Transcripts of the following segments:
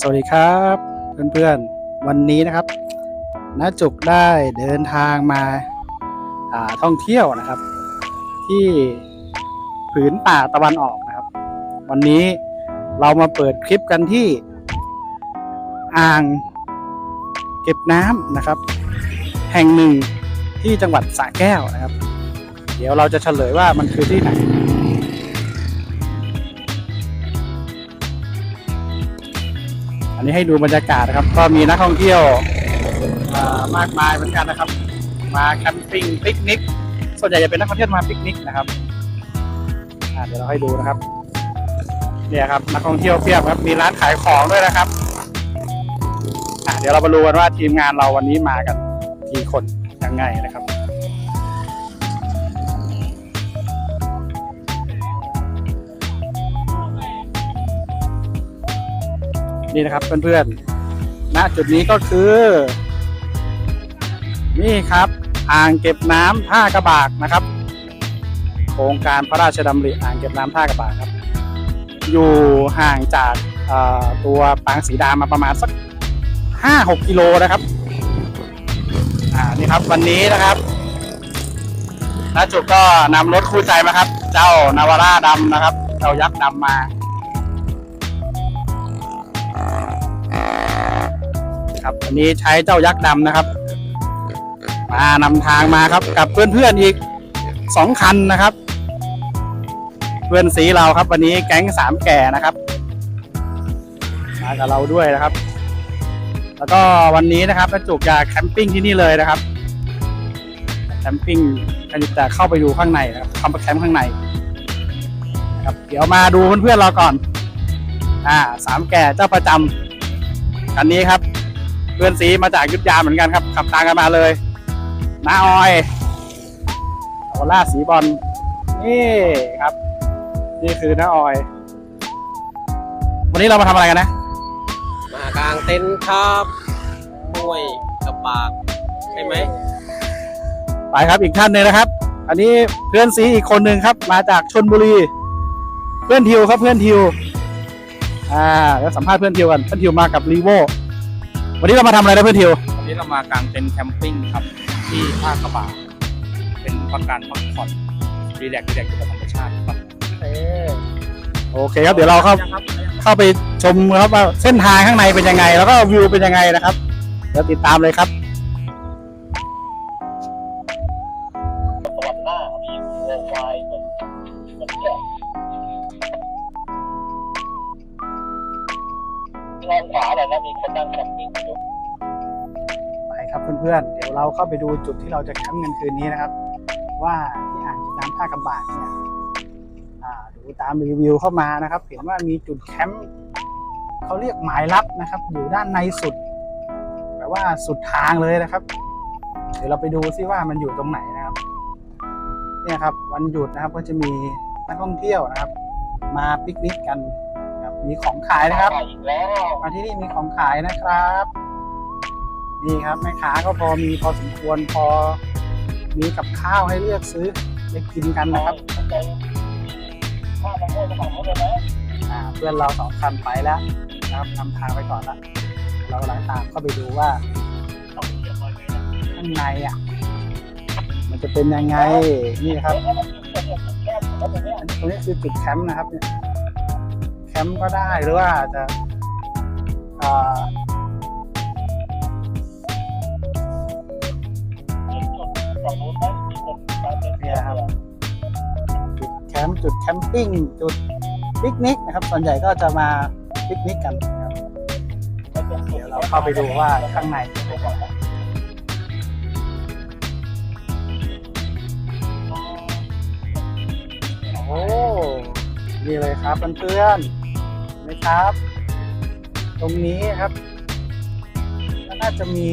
สวัสดีครับเพื่อนๆวันนี้นะครับน้าจุกได้เดินทางมาาท่องเที่ยวนะครับ ที่ผืนป่าตะวันออกนะครับ วันนี้เรามาเปิดคลิปกันที่อ่างเก็บน้ำนะครับ แห่งหนึ่งที่จังหวัดสระแก้วนะครับ เดี๋ยวเราจะเฉลยว่ามันคือที่ไหน อันนี้ให้ดูบรรยากาศนะครับ ก็มีนักท่องเที่ยวมากมายเหมือนกันนะครับ มาแคมปิ้งปิกนิก ส่วนใหญ่จะเป็นนักท่องเที่ยวมาปิกนิกนะครับเดี๋ยวเราให้ดูนะครับ เนี่ยครับนักท่องเที่ยวเพียบครับ มีร้านขายของด้วยนะครับเดี๋ยวเรามาดูกันว่าทีมงานเราวันนี้มากันกี่คนยังไงนะครับ นี่นะครับเพื่อนๆณจุดนี้ก็คือ นี่ครับอ่างเก็บน้ำท่ากระบากนะครับ โครงการพระราชดำริอ่างเก็บน้ำท่ากระบากครับ อยู่ห่างจากตัวปางสีดามาประมาณสักห้าหกกิโลนะครับอ่านี่ครับวันนี้นะครับณจุดก็นำรถคู่ใจมาครับ เจ้านาวาร่าดำนะครับ เจ้ายักษ์ดำมา ครับวันนี้ใช้เจ้ายักษ์ดำนะครับ มานำทางมาครับ กับเพื่อนๆอีกสองคันนะครับ เพื่อนสีเราครับ วันนี้แก๊งสามแก่นะครับ มากับเราด้วยนะครับ แล้วก็วันนี้นะครับจุกจะแคมปิ้งที่นี่เลยนะครับแคมปิ้งจะเข้าไปดูข้างในนะครับเข้าไปแคมป์ข้างในครับเดี๋ยวมาดูเพื่อนๆเราก่อน อ่า สามแก่เจ้าประจำ คันนี้ครับเพื่อนสีมาจากอยุทธยาเหมือนกันครับ ขับตามกันมาเลยน้าออยโอล่าสีบอลนี่ครับ นี่คือน้าออย วันนี้เรามาทำอะไรกันนะ มากลางเต็นท์ครับห้วยกระปากใช่ไหมไปครับอีกท่านหนึ่งนะครับ อันนี้เพื่อนซีอีกคนหนึ่งครับ มาจากชนบุรี เพื่อนทิวครับเพื่อนทิว อ่าแล้วสัมภาษณ์เพื่อนทิวกันเพื่อนทิวมากับรีโววันนี้เรามาทำอะไรนะเพื่อนทิววันนี้เรามากางเต็นท์แคมปิ้งครับที่ท่ากระบะเป็นพักการพักผ่อนรีแลกซ์รีแลกซ์อยู่กับธรรมชาติครับโอเคครับเดี๋ยวเราเข้าเข้าไปชมครับว่าเส้นทางข้างในเป็นยังไง แล้วก็วิวเป็นยังไงนะครับเดี๋ยวติดตามเลยครับ สวรรค์หน้ามีโปรไฟล์เหมือน ด้านขวาเลยนะมีคนนั่งแคมปิ้งอยู่ไปครับเพื่อนๆ เดี๋ยวเราเข้าไปดูจุดที่เราจะแคมป์กันคืนนี้นะครับ ว่าที่อ่างเก็บน้ำท่ากระบากเนี่ยดูตามรีวิวเข้ามานะครับ เห็นว่ามีจุดแคมป์เขาเรียกหมายลับนะครับ อยู่ด้านในสุดแปลว่าสุดทางเลยนะครับ เดี๋ยวเราไปดูซิว่ามันอยู่ตรงไหนนะครับเนี่ยครับวันหยุดนะครับก็จะมีนักท่องเที่ยวนะครับ มาปิกนิกกัน มีของขายนะครับอีกแล้วมาที่นี่มีของขายนะครับ นี่ครับแม่ค้าก็พอมีพอสมควรพอมีกับข้าวให้เลือกซื้อไปกินกันนะครับใจข้าวมะม่วงกระเป๋าเลยนะอ่าเพื่อนเราสองคันไปแล้วนะครับนำทางไปก่อนละเรากำลังตามเข้าไปดูว่าต้องเก็บไว้เลยนะข้างในอะ มันจะเป็นยังไงนี่ครับแล้วมันมีคนเนี่ยแก้มแล้วตรงเนี้ยอันนี้ตรงนี้คือจุดแคมป์นะครับเนี่ยแค มป์ก็ได้หรือว่าจะจุดฝั่งนู้นนะมีคนการเนี่ยครับจุดแคมป์จุดแคมปิ้งจุดปิกนิกนะครับ ส่วนใหญ่ก็จะมาปิกนิกกันนะครับเดี๋ยวเราเข้าไปดูว่าข้างในเป็นยังไงโอ้นี่เลยครับเพื่อนๆ นไหมครับ ตรงนี้ครับก็น่าจะมี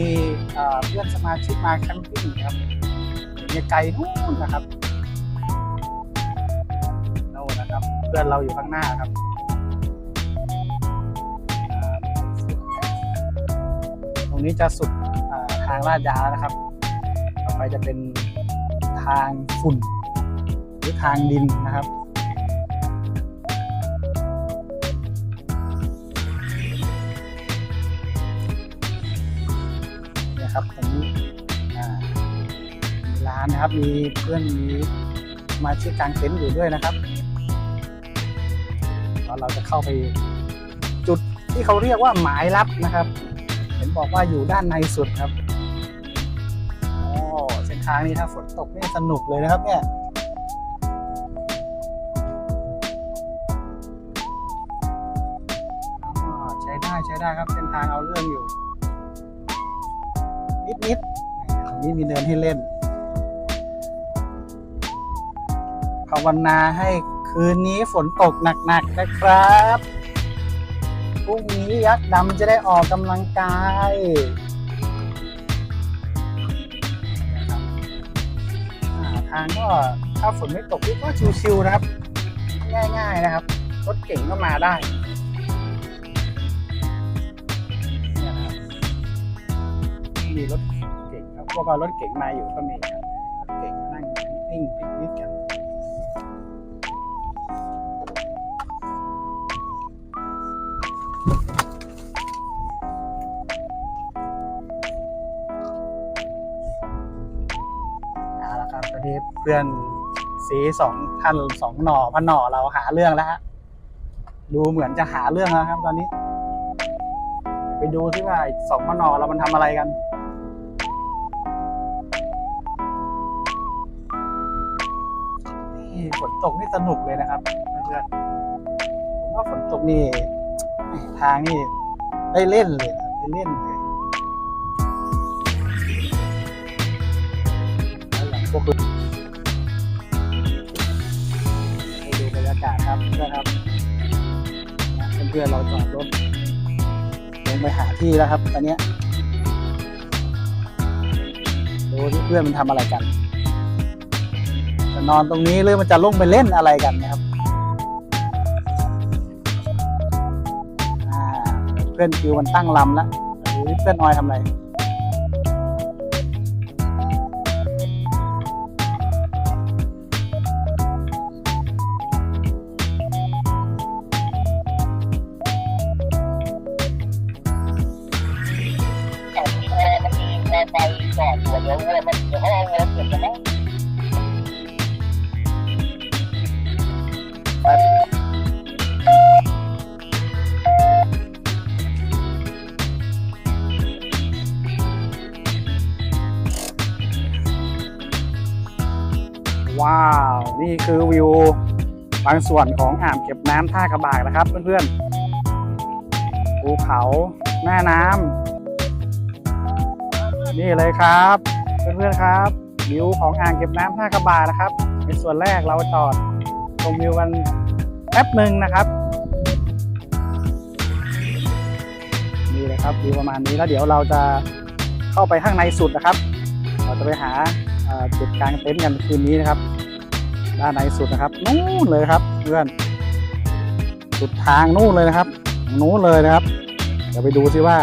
เพื่อนสมาชิกมาแคมปิ้งครับอยู่ไกลนู่นนะครับโน่นนะครับ เพื่อนเราอยู่ข้างหน้าครับตรงนี้จะสุดทางลาดยาวนะครับ ต่อไปจะเป็นทางฝุ่นหรือทางดินนะครับานนะครับ มีเพื่อนมีมาชิกกลางเต็นท์อยู่ด้วยนะครับตอนเราจะเข้าไปจุดที่เขาเรียกว่าหมายลับนะครับ เห็นบอกว่าอยู่ด้านในสุดครับโอ้เส้นทางนี้ถ้าฝนตกนี่สนุกเลยนะครับเนี่ยใช้ได้ใช้ได้ครับเส้นทางเอาเรื่องอยู่ นิดนิดๆตรงนี้มีเนินให้เล่น วนาให้คืนนี้ฝนตกหนักๆนะครับพรุ่งนี้ยักษ์ดำจะได้ออกกำลังกายทางก็ถ้าฝนไม่ตกก็ชิวๆนะครับ ง่าย ๆนะครับรถเก่งก็มาได้มีรถเก่งครับพวกเรารถเก่งมาอยู่ก็มีรถเก่งนั่งนิ่งๆปิกนิกกัน พื่อนสีสองท่านสองหน่อพันหน่อเราหาเรื่องแล้วฮะดูเหมือนจะหาเรื่องแล้วครับ ตอนนี้ ไปดูที่ว่าไอ้สองมนอเรามันทำอะไรกันนี่ฝนตกนี่สนุกเลยนะครับเพื่อนผมว่าฝนตกนี่ทางนี่ได้เล่นเลยนะได้เล่นเลยากาศครับเพื่อนครับนะเพื่อนๆเราจอดรถลงไปหาที่แล้วครับตอนเนี้ยดูที่เพื่อนมันทำอะไรกันจะนอนตรงนี้หรือมันจะลงไปเล่นอะไรกันนะครับเพื่อนคิวมันตั้งลำแล้วดูที่เพื่อนออยทำอะไร บางส่วนของอ่างเก็บน้ำท่ากระบากนะครับ เพื่อนๆ ภูเขาแม่น้ำนี่เลยครับ เพื่อนๆครับวิวของอ่างเก็บน้ำท่ากระบากนะครับ ในส่วนแรกเราจอดชมวิวกันแป๊บหนึ่งนะครับนี่เลยครับวิวประมาณนี้แล้วเดี๋ยวเราจะเข้าไปข้างในสุดนะครับ เราจะไปหาจุดกลางเต็นท์กันคืนนี้นะครับ ด้านในสุดนะครับ นู่นเลยครับเพื่อนสุดทางนู่นเลยนะครับ นู่นเลยนะครับเดี๋ยวไปดูซิว่า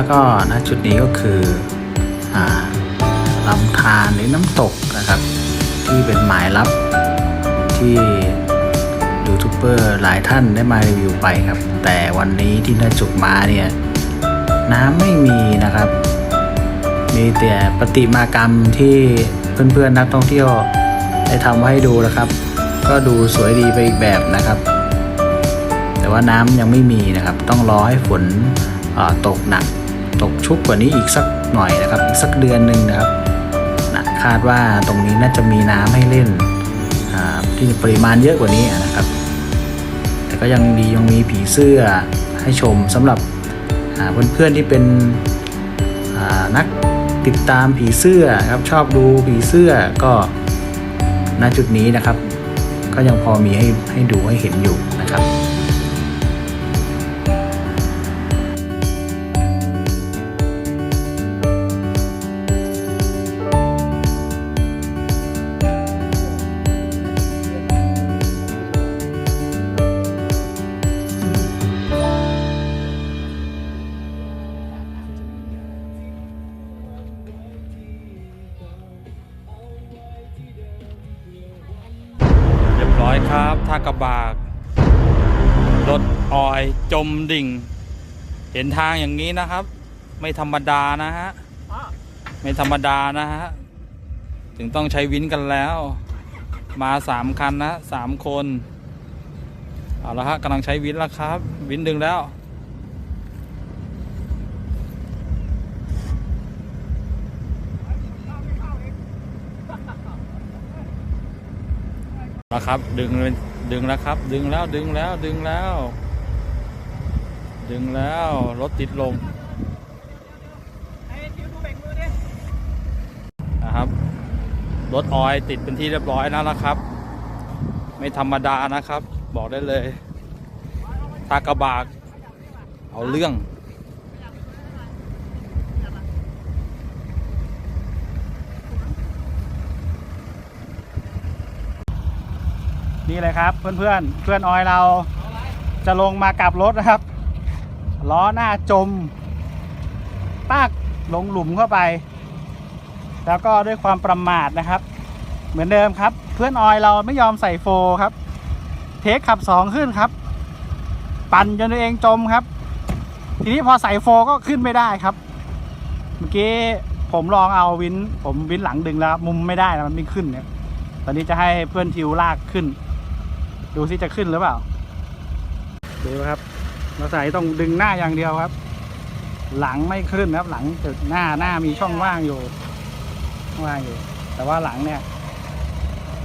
แล้วก็ณจุดนี้ก็คืออลำธารหรือน้ำตกนะครับ ที่เป็นหมายลับที่ยูทูบเบอร์หลายท่านได้มารีวิวไปครับ แต่วันนี้ที่น้าจุกมาเนี่ย น้ำไม่มีนะครับ มีแต่ประติมากรรมที่เพื่อนๆนักท่องเที่ยวได้ทำให้ดูนะครับ ก็ดูสวยดีไปอีกแบบนะครับ แต่ว่าน้ำยังไม่มีนะครับ ต้องรอให้ฝนตกหนัก ตกชุกกว่านี้อีกสักหน่อยนะครับ อีกสักเดือนหนึ่งนะครับนะคาดว่าตรงนี้น่าจะมีน้ำให้เล่นที่ปริมาณเยอะกว่านี้นะครับ แต่ก็ยังดียังมีผีเสื้อให้ชมสำหรับเพื่อนๆที่เป็นนักติดตามผีเสื้อครับชอบดูผีเสื้อก็ณจุดนี้นะครับ ก็ยังพอมีให้ให้ดูให้เห็นอยู่นะครับ ดิ่ง เห็นทางอย่างนี้นะครับ ไม่ธรรมดานะฮะ ไม่ธรรมดานะฮะ ถึงต้องใช้วินกันแล้ว มาสามคันนะสามคน เอาละฮะกำลังใช้วินแล้วครับ วินดึงแล้วนะครับดึงดึงแล้วครับ ดึงแล้วดึงแล้วดึงแล้ว ดึงแล้วรถติดลมนะครับ รถออยติดเป็นที่เรียบร้อยแล้วนะครับ ไม่ธรรมดานะครับ บอกได้เลยทากระบากเอาเรื่องนี่เลยครับเพื่อนเพื่อนๆเพื่อนออยเราจะลงมากลับรถนะครับ ล้อหน้าจมปากลงหลุมเข้าไป แล้วก็ด้วยความประมาทนะครับ เหมือนเดิมครับ เพื่อนออยเราไม่ยอมใส่โฟร์ครับ เทคขับสองขึ้นครับ ปั่นจนตัวเองจมครับ ทีนี้พอใส่โฟร์ก็ขึ้นไม่ได้ครับ เมื่อกี้ผมลองเอาวินผมวินหลังดึงแล้ว มุมไม่ได้แล้วมันไม่ขึ้นเนี่ยตอนนี้จะให้เพื่อนทิวลากขึ้น ดูสิจะขึ้นหรือเปล่าดูครับ เราใส่ต้องดึงหน้าอย่างเดียวครับ หลังไม่ขึ้นครับ หลังจุดหน้าหน้ามีช่องว่างอยู่ว่างอยู่ แต่ว่าหลังเนี่ย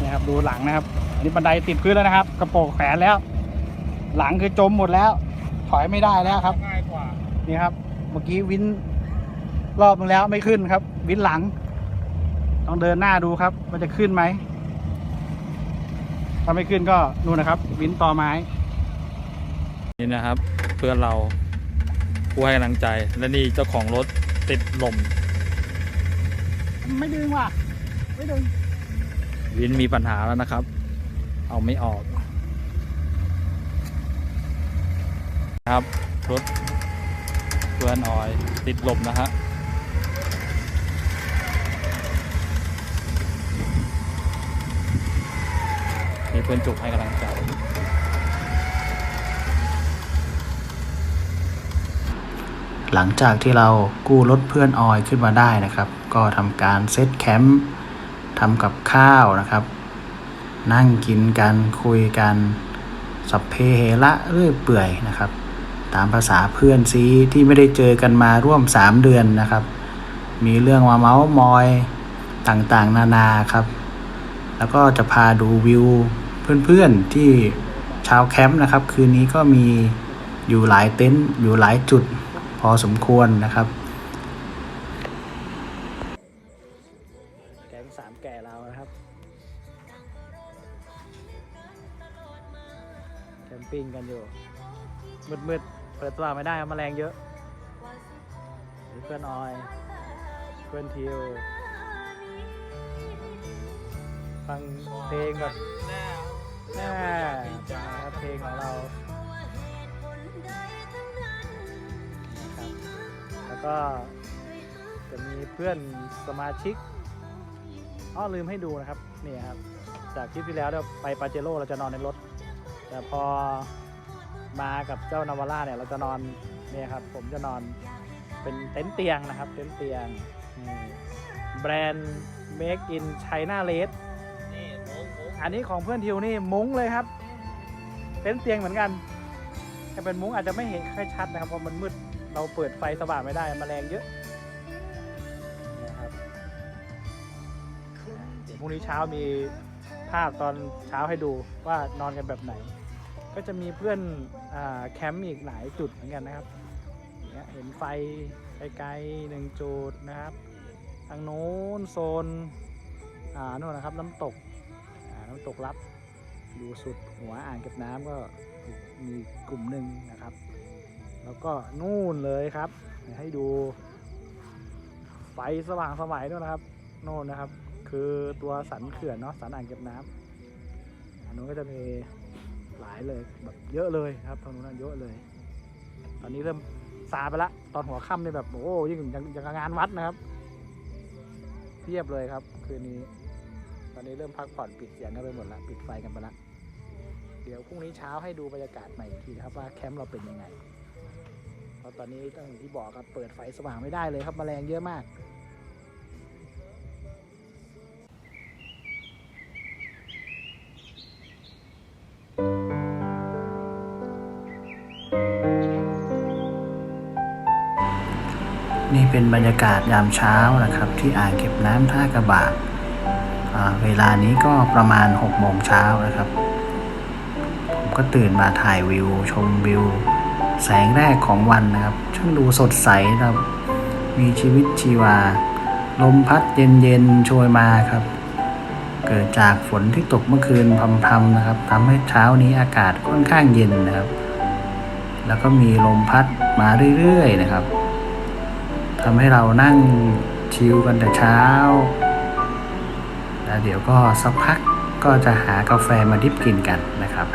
นี่ยครับดูหลังนะครับ อันนี้บันไดติดพื้นแล้วนะครับ กระโปรงแขวนแล้ว หลังคือจมหมดแล้ว ถอยไม่ได้แล้วครับง่ายกว่านี่ครับ เมื่อกี้วินรอบนึงแล้วไม่ขึ้นครับ วินหลัง ต้องเดินหน้าดูครับว่าจะขึ้นไหมถ้าไม่ขึ้นก็นู่นนะครับ วินต่อไม้นี่นะครับ เพื่อนเราผู้ให้กำลังใจและนี่เจ้าของรถติดลม ไม่ดึงว่ะ ไม่ดึง วินมีปัญหาแล้วนะครับ เอาไม่ออก ครับ รถเพื่อนออยติดลมนะฮะมีเพื่อนจุกให้กำลังใจ หลังจากที่เรากู้รถเพื่อนออยขึ้นมาได้นะครับ ก็ทำการเซตแคมป์ทำกับข้าวนะครับ นั่งกินกันคุยกันสัพเพเหระเรื่อยเปื่อยนะครับ ตามภาษาเพื่อนซีที่ไม่ได้เจอกันมาร่วม 3 เดือนนะครับ มีเรื่องมาเมาส์มอยต่างๆ นานาครับ แล้วก็จะพาดูวิวเพื่อนๆที่ชาวแคมป์นะครับ คืนนี้ก็มีอยู่หลายเต็นท์อยู่หลายจุด อสมควรนะครับแก๊งสามแก่เรานะครับแคมปิ้งกันอยู่มืดๆเปิดตัวไม่ได้ครับแมลงเยอะนี่เพื่อนออย เพื่อนทิวฟังเพลงแบบแน่ครับเพลงของเรา ครับก็จะมีเพื่อนสมาชิกอ้อลืมให้ดูนะครับนี่ครับ จากคลิปที่แล้วเราไปปาเจโร่เราจะนอนในรถ แต่พอมากับเจ้านาวาร่าเนี่ยเราจะนอนเนี่ยครับ ผมจะนอนเป็นเต็นท์เตียงนะครับ เต็นท์เตียงแบรนด์ Make in China Red นี่โม้งโม้งอันนี้ของเพื่อนทิวนี่มุ้งเลยครับ เต็นท์เตียงเหมือนกันแต่เป็นมุ้งอาจจะไม่เห็นค่อยชัดนะครับเพราะมันมืด เราเปิดไฟสว่างไม่ได้แมลงเยอะนี่ยครับเดี๋ยวพรุ่งนี้เช้ามีภาพตอนเช้าให้ดูว่านอนกันแบบไหน ก็จะมีเพื่อนอแคมป์อีกหลายจุดเหมือนกันนะครับเนี่ยเห็นไฟไกลๆหนึ่งจุดนะครับ ทางโน้นโซนอ่าโน่นนะครับน้ำตกอ่าน้ำตกลับอยู่สุดหัวอ่างเก็บน้ำก็มีกลุ่มหนึ่งนะครับ แล้วก็นู่นเลยครับ ให้ดู ไฟสว่างสมัยด้วยนะครับ โน่นนะครับ คือตัวสันเขื่อนเนาะสันอ่างเก็บน้ำอันนู้นก็จะมีหลายเลยแบบเยอะเลยครับตรงนู้นนะเยอะเลย ตอนนี้เริ่มซาไปละตอนหัวค่ำนี่แบบโอ้ยิ่งยังยังงานวัดนะครับเพียบเลยครับ คืนนี้ ตอนนี้เริ่มพักผ่อนปิดเสียงกันไปหมดละปิดไฟกันไปละเดี๋ยวพรุ่งนี้เช้าให้ดูบรรยากาศใหม่อีกทีนะครับว่าแคมป์เราเป็นยังไง ราะตอนนี้ต้องอย่างที่บอกครับเปิดไฟสว่างไม่ได้เลยครับแมลงเยอะมากนี่เป็นบรรยากาศยามเช้านะครับ ที่อ่างเก็บน้ำท่ากระบากอ่าเวลานี้ก็ประมาณ6โมงเช้านะครับ ผมก็ตื่นมาถ่ายวิว ชมวิว แสงแรกของวันนะครับช่างดูสดใสครับมีชีวิตชีวา ลมพัดเย็นๆโชยมาครับ เกิดจากฝนที่ตกเมื่อคืนพรำๆนะครับทำให้เช้านี้อากาศค่อนข้างเย็นนะครับ แล้วก็มีลมพัดมาเรื่อยๆนะครับทำให้เรานั่งชิลกันแต่เช้า แล้วเดี๋ยวก็สักพักก็จะหากาแฟมาดิบกินกันนะครับ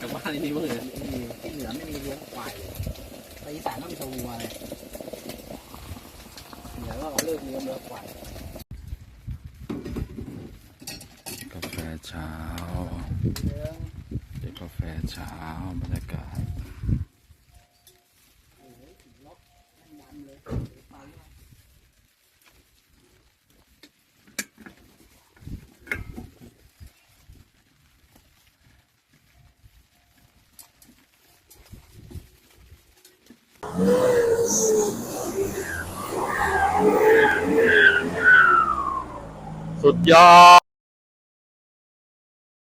กลับบ้านนี่มึงเหรอที่เหลือไม่มีเลี้ยงควายเลยไปอีสานต้องมีตัววัวเลยเหลือว่าเราเลิกเลี้ยงเนื้อควายกาแฟเช้าเลี้ยงเด็กกาแฟเช้าบรรยากาศ สุดยอ